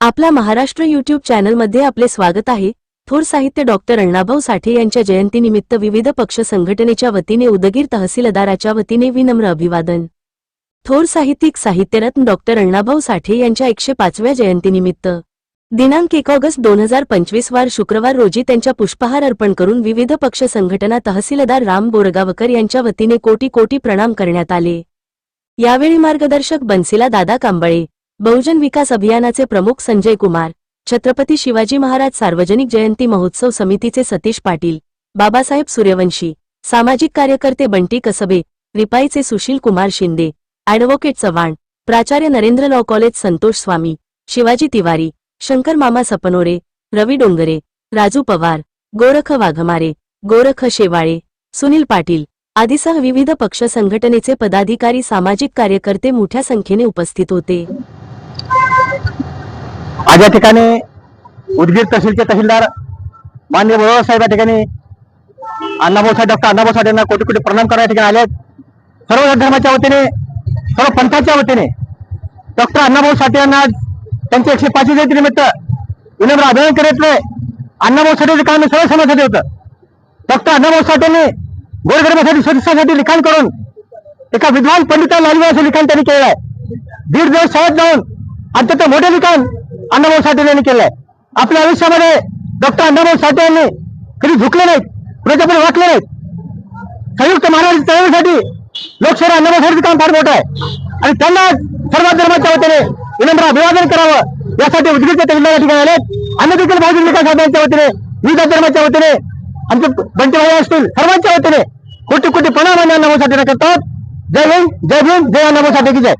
आपला महाराष्ट्र युट्यूब चॅनलमध्ये आपले स्वागत आहे. थोर साहित्य डॉक्टर अण्णाभाऊ साठे यांच्या जयंतीनिमित्त विविध पक्ष संघटनेच्या वतीने उदगीर तहसीलदाराच्या वतीने विनम्र अभिवादन. थोर साहित्यिक साहित्यरत्न डॉक्टर अण्णाभाऊ साठे यांच्या एकशे पाचव्या जयंतीनिमित्त. दिनांक एक ऑगस्ट दोन हजार पंचवीस वार शुक्रवार रोजी त्यांच्या पुष्पहार अर्पण करून विविध पक्ष संघटना तहसीलदार राम बोरगावकर यांच्या वतीने कोटी कोटी प्रणाम करण्यात आले. यावेळी मार्गदर्शक बनसिला दादा कांबळे बहुजन विकास अभियानाचे प्रमुख संजय कुमार छत्रपती शिवाजी महाराज सार्वजनिक जयंती महोत्सव समितीचे सतीश पाटील बाबासाहेब सूर्यवंशी सामाजिक कार्यकर्ते बंटी कसबे रिपाईचे सुशील कुमार शिंदे ॲडव्होकेट चव्हाण प्राचार्य नरेंद्र लॉ कॉलेज संतोष स्वामी शिवाजी तिवारी शंकर मामा सपनोरे रवी डोंगरे राजू पवार गोरख वाघमारे गोरख शेवाळे सुनील पाटील आदीसह विविध पक्ष संघटनेचे पदाधिकारी सामाजिक कार्यकर्ते मोठ्या संख्येने उपस्थित होते. आज या ठिकाणी उदगीर तहसीलचे तहसीलदार मान्य बरोबर साहेब या ठिकाणी अण्णाभाऊ साहेब डॉक्टर अण्णाभाऊ साहेब यांना कोटी कोटी प्रणाम करा या ठिकाणी आलेत सर्व धर्माच्या वतीने सर्व पंथाच्या वतीने डॉक्टर अण्णाभाऊ साठे यांना आज एकशे पाचवी जयंती निमित्त विनम्र अभिनंदन करीतले अण्णाभाऊ साठेचं काम सर्व समाजासाठी होतं. डॉक्टर अण्णाभाऊ साठेंनी गोरगरिबासाठी स्वतःसाठी लिखाण करून एका विद्वान पंडिता लालबाईचं लिखाण त्यांनी केलं आहे. दीड दिवस शाळेत जाऊन अत्यंत मोठे लिखाण अण्णाभाऊ साठे यांनी केलंय. आपल्या आयुष्यामध्ये डॉक्टर अण्णाभाऊ साठे यांनी कधी झुकले नाहीत कुणाच्या वाकले नाहीत. संयुक्त महाराज चळवळीसाठी लोकशाही अण्णाभाऊ साठेचं काम फार मोठं आहे. आणि त्यांना सर्व धर्माच्या वतीने विनम्र अभिवादन करावं यासाठी उद्गीरच्या त्या या ठिकाणी आलेत. अन्य देखील बहुजन विकास साहेबांच्या वतीने विविध धर्माच्या वतीने आमचे बंटीभाई असतील सर्वांच्या वतीने कोटी कोटी प्रणाम आणि अण्णाभाऊ साठे करतात जय हिंद जय भीम जय अण्णाभाऊ साठे की जय.